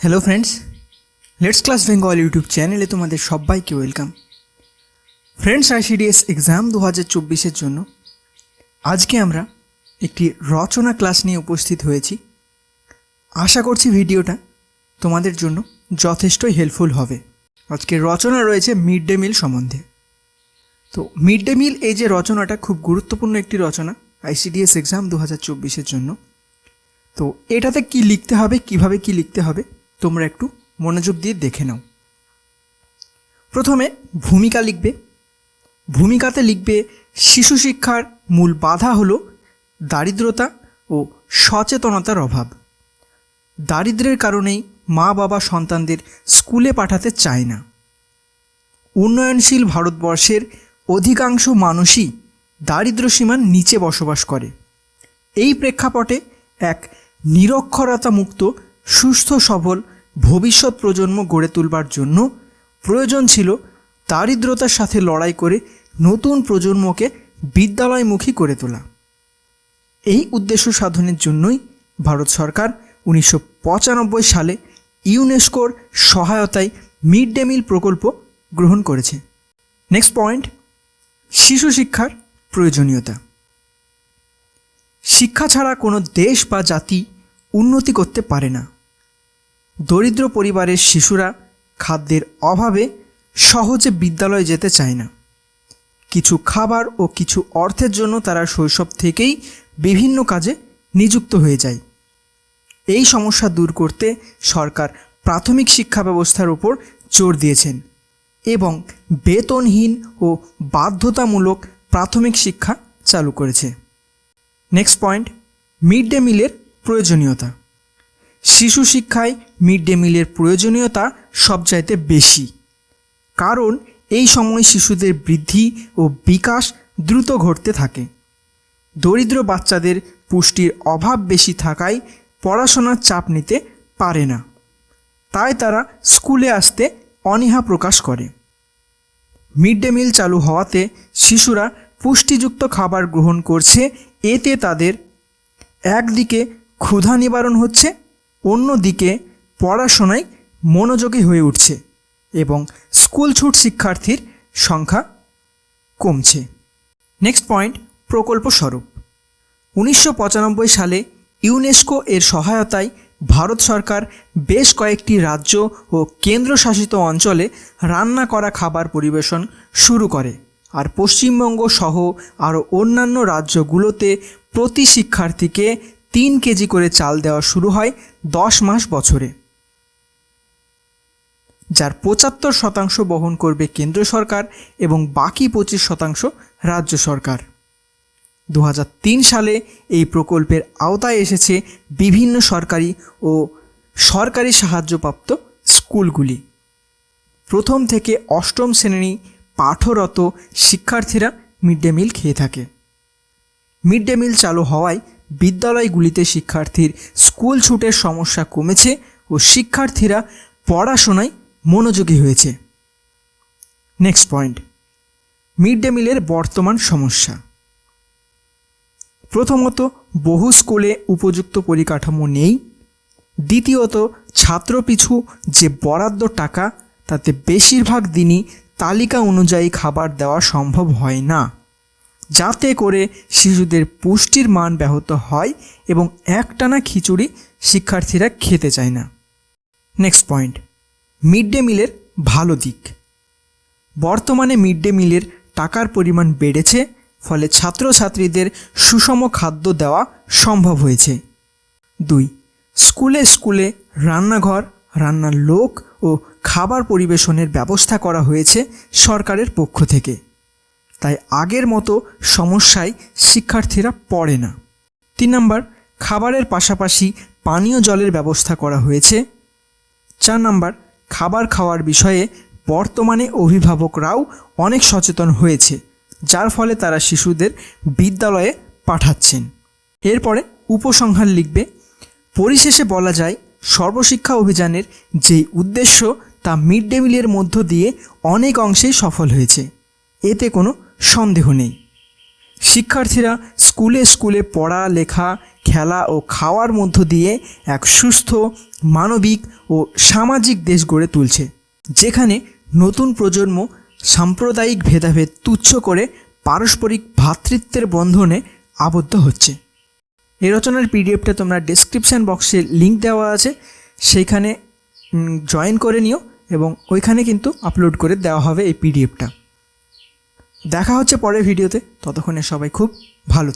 Hello friends let's class Bengal YouTube চ্যানেলে তোমাদের সবাইকে ওয়েলকাম ফ্রেন্ডস আইসিডিএস এক্সাম দু হাজার চব্বিশের জন্য আজকে আমরা একটি রচনা ক্লাস নিয়ে উপস্থিত হয়েছি। আশা করছি ভিডিওটা তোমাদের জন্য যথেষ্টই হেল্পফুল হবে। আজকের রচনা রয়েছে মিড ডে মিল সম্বন্ধে। তো মিড ডে মিল এই যে রচনাটা খুব গুরুত্বপূর্ণ একটি রচনা আইসিডিএস এক্সাম দু হাজার চব্বিশের জন্য। তো এটাতে কি লিখতে হবে, কীভাবে কি লিখতে হবে তোমরা একটু মনোযোগ দিয়ে দেখে নাও। প্রথমে ভূমিকা লিখবে। ভূমিকাতে লিখবে, শিশু শিক্ষার মূল বাধা হল দারিদ্রতা ও সচেতনতার অভাব। দারিদ্র্যের কারণেই মা বাবা সন্তানদের স্কুলে পাঠাতে চায় না। উন্নয়নশীল ভারতবর্ষের অধিকাংশ মানুষই দারিদ্র্য সীমার নিচে বসবাস করে। এই প্রেক্ষাপটে এক নিরক্ষরতা মুক্ত সুস্থ, সবল ভবিষ্যৎ প্রজন্ম গড়ে তুলবার জন্য প্রয়োজন ছিল দারিদ্রতার সাথে লড়াই করে নতুন প্রজন্মকে বিদ্যালয়মুখী করে তোলা। এই উদ্দেশ্য সাধনের জন্যই ভারত সরকার উনিশশো পঁচানব্বই সালে ইউনেস্কোর সহায়তায় মিড ডে মিল প্রকল্প গ্রহণ করেছে। নেক্সট পয়েন্ট শিশু শিক্ষার প্রয়োজনীয়তা। শিক্ষা ছাড়া কোনো দেশ বা জাতি উন্নতি করতে পারে না। দরিদ্র পরিবারের শিশুরা খাদ্যের অভাবে সহজে বিদ্যালয়ে যেতে চায় না। কিছু খাবার ও কিছু অর্থের জন্য তারা শৈশব থেকেই বিভিন্ন কাজে নিযুক্ত হয়ে যায়। এই সমস্যা দূর করতে সরকার প্রাথমিক শিক্ষা ব্যবস্থার উপর জোর দিয়েছেন এবং বেতনহীন ও বাধ্যতামূলক প্রাথমিক শিক্ষা চালু করেছে। নেক্সট পয়েন্ট মিড ডে মিলের প্রয়োজনীয়তা। শিশু শিক্ষায় মিড ডে মিলের প্রয়োজনীয়তা সবচাইতে বেশি। কারণ এই সময় শিশুদের বৃদ্ধি ও বিকাশ দ্রুত ঘটতে থাকে। দরিদ্র বাচ্চাদের পুষ্টির অভাব বেশি থাকায় পড়াশোনার চাপ নিতে পারে না। তাই তারা স্কুলে আসতে অনীহা প্রকাশ করে। মিড ডে মিল চালু হওয়াতে শিশুরা পুষ্টিযুক্ত খাবার গ্রহণ করছে, এতে তাদের একদিকে ক্ষুধা নিবারণ হচ্ছে অন্যদিকে পড়াশোনায় মনোযোগী হয়ে উঠছে এবং স্কুল ছুট শিক্ষার্থীর সংখ্যা কমছে। নেক্সট পয়েন্ট প্রকল্প স্বরূপ। উনিশশো পঁচানব্বই সালে ইউনেস্কো এর সহায়তায় ভারত সরকার বেশ কয়েকটি রাজ্য ও কেন্দ্রশাসিত অঞ্চলে রান্না করা খাবার পরিবেশন শুরু করে আর পশ্চিমবঙ্গ সহ আরও অন্যান্য রাজ্যগুলোতে প্রতি শিক্ষার্থীকে তিন কেজি করে চাল দেওয়া শুরু হয় দশ মাস বছরে। যার পঁচাত্তর শতাংশ বহন করবে কেন্দ্র সরকার এবং বাকি পঁচিশ শতাংশ রাজ্য সরকার। দু হাজার তিন সালে এই প্রকল্পের আওতায় এসেছে বিভিন্ন সরকারি ও সরকারি সাহায্যপ্রাপ্ত স্কুলগুলি। প্রথম থেকে অষ্টম শ্রেণি পাঠরত শিক্ষার্থীরা মিড ডে মিল খেয়ে থাকে। মিড ডে মিল চালু হওয়ায় বিদ্যালয়গুলিতে শিক্ষার্থীর স্কুল ছুটের সমস্যা কমেছে ও শিক্ষার্থীরা পড়াশোনায় মনোযোগী হয়েছে। নেক্সট পয়েন্ট মিড ডে মিলের বর্তমান সমস্যা। প্রথমত, বহু স্কুলে উপযুক্ত পরিকাঠামো নেই। দ্বিতীয়ত, ছাত্রপিছু যে বরাদ্দ টাকা, তাতে বেশিরভাগ দিনই তালিকা অনুযায়ী খাবার দেওয়া সম্ভব হয় না। যাতে করে শিশুদের পুষ্টির মান ব্যাহত হয় এবং একটানা খিচুড়ি শিক্ষার্থীরা খেতে চায় না। নেক্সট পয়েন্ট মিড ডে মিলের ভালো দিক। বর্তমানে মিড ডে মিলের টাকার পরিমাণ বেড়েছে, ফলে ছাত্রছাত্রীদের সুষম খাদ্য দেওয়া সম্ভব হয়েছে। দুই, স্কুলে স্কুলে রান্নাঘর, রান্নার লোক ও খাবার পরিবেশনের ব্যবস্থা করা হয়েছে সরকারের পক্ষ থেকে। তাই আগের মতো সমস্যায় শিক্ষার্থীরা পড়ে না। তিন নম্বর, খাবারের পাশাপাশি পানীয় জলের ব্যবস্থা করা হয়েছে। চার নম্বর, খাবার খাওয়ার বিষয়ে বর্তমানে অভিভাবকরাও অনেক সচেতন হয়েছে, যার ফলে তারা শিশুদের বিদ্যালয়ে পাঠাচ্ছেন। এরপরে উপসংহার লিখবে, পরিশেষে বলা যায়, সর্বশিক্ষা অভিযানের যেই উদ্দেশ্য তা মিড ডে মিলের মধ্য দিয়ে অনেক অংশেই সফল হয়েছে। এতে কোনো সন্দেহ নেই। শিক্ষার্থীরা স্কুলে স্কুলে পড়া, লেখা, খেলা ও খাওয়ার মধ্য দিয়ে এক সুস্থ, মানবিক ও সামাজিক দেশ গড়ে তুলছে, যেখানে নতুন প্রজন্ম সাম্প্রদায়িক ভেদাভেদ তুচ্ছ করে পারস্পরিক ভ্রাতৃত্বের বন্ধনে আবদ্ধ হচ্ছে। এই রচনার পিডিএফটা তোমরা ডেসক্রিপশান বক্সে লিঙ্ক দেওয়া আছে, সেইখানে জয়েন করে নিও এবং ওইখানে কিন্তু আপলোড করে দেওয়া হবে এই পিডিএফটা। দেখা হচ্ছে পরের ভিডিওতে। ততক্ষণে সবাই খুব ভালো থেকে।